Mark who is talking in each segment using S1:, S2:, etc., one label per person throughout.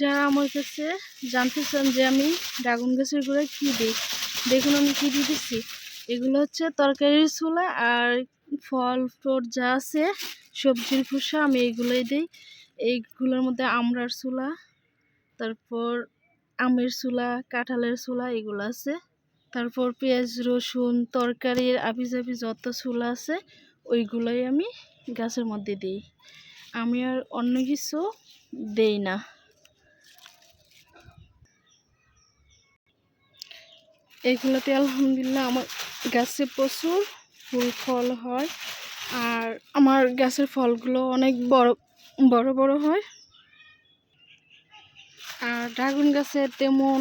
S1: যারা আমার কাছে জানতে চান যে আমি ড্রাগন গাছের গোড়ায় কী দিই, দেখুন আমি কী দিয়ে দিচ্ছি। এগুলো হচ্ছে তরকারির চুলা আর ফল, ফ্রুট যা আছে, সবজির খোসা আমি এইগুলোই দিই। এইগুলোর মধ্যে আমড়ার চুলা তারপর আমের চুলা কাঁঠালের চুলা এগুলো আছে। তারপর পেঁয়াজ, রসুন, তরকারির আবি জাবি যত চুলা আছে, ওইগুলোই আমি গাছের মধ্যে দিই। আমি আর অন্য কিছু দেই না। এগুলোতে আলহামদুলিল্লাহ আমার গাছে প্রচুর ফুল ফল হয়। আর আমার গাছের ফলগুলো অনেক বড় বড় বড় হয়। আর ড্রাগন গাছে তেমন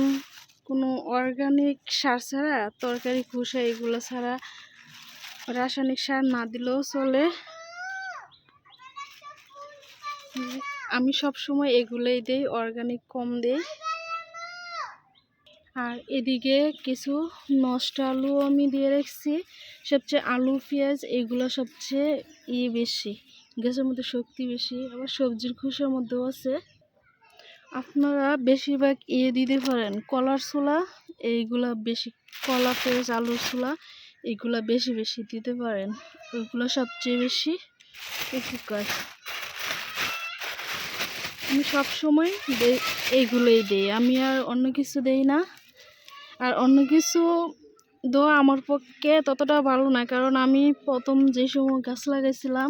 S1: কোনো অর্গানিক সার ছাড়া, তরকারি, খোসা এগুলো ছাড়া রাসায়নিক সার না দিলেও চলে। আমি সব সময় এগুলোই দেই অর্গানিক কম দেই। আর এদিকে কিছু নষ্ট আলু আমি দিয়ে রেখেছি। সবচেয়ে আলু, পেঁয়াজ, এগুলো সবচেয়ে ই বেশি, গ্যাসের মধ্যে শক্তি বেশি, আবার সবজির খোসার মধ্যেও আছে। আপনারা বেশিরভাগ ইয়ে দিতে পারেন, কলার ছোলা, এইগুলা বেশি, কলা, পেঁয়াজ, আলুর ছোলা, এগুলা বেশি বেশি দিতে পারেন ওইগুলো সবচেয়ে বেশি উপকার। আমি সব সময় এইগুলোই দিই, আমি আর অন্য কিছু দেই না। আর অন্য কিছু দেওয়া আমার পক্ষে ততটা ভালো না। কারণ আমি প্রথম যে সময় গাছ লাগাইছিলাম,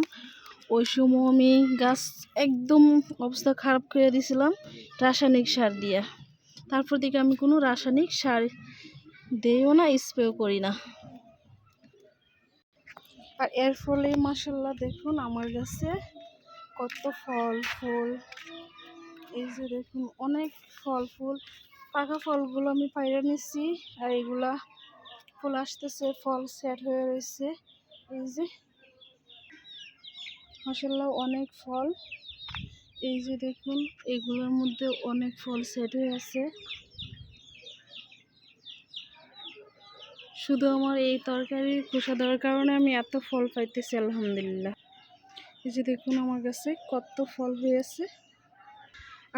S1: ওই সময় আমি গাছ একদম অবস্থা খারাপ করে দিয়েছিলাম রাসায়নিক সার দিয়ে। তারপর থেকে আমি কোনো রাসায়নিক সার দিইও না, স্প্রেও করি না। আর এর ফলে মাসাল্লাহ দেখুন আমার গাছে কত ফল, ফুল, এই যে দেখুন অনেক ফল, ফুল। পাকা ফলগুলো আমি পাইরে নিচ্ছি আর এগুলা ফুল আসতেছে, ফল সেট হয়ে রয়েছে। এই যে মাসাল্লাহ অনেক ফল। এই যে দেখুন, এগুলোর মধ্যে অনেক ফল সেট হয়ে আছে। শুধু আমার এই তরকারি খোসা দেওয়ার কারণে আমি এত ফল পাইতেছি, আলহামদুলিল্লাহ। এই যে দেখুন আমার কাছে কত ফল হয়েছে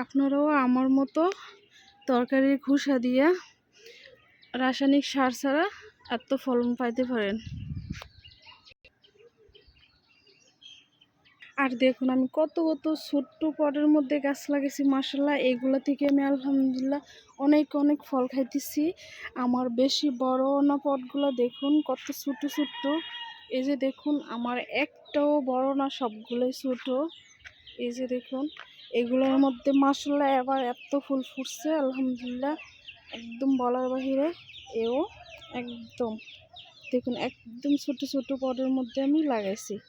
S1: আপনারাও আমার মতো তরকারির খোসা দিয়া রাসায়নিক সার ছাড়া এত ফলন পাইতে পারেন। আর দেখুন, আমি কত কত ছোট্ট পটের মধ্যে গাছ লাগাইছি মাসাল্লাহ এগুলো থেকে আমি আলহামদুলিল্লাহ অনেক অনেক ফল খাইতেছি। আমার বেশি বড় না পটগুলো দেখুন, কত ছোট ছোট্ট। এই যে দেখুন, আমার একটাও বড় না, সবগুলোই ছোট। এই যে দেখুন এগুলোর মধ্যে মাসাল্লাহ এবার এত ফুল ফুটছে, আলহামদুলিল্লাহ। একদম বলার বাহিরে এও একদম। দেখুন, একদম ছোট ছোট পটের মধ্যে আমি লাগাইছি।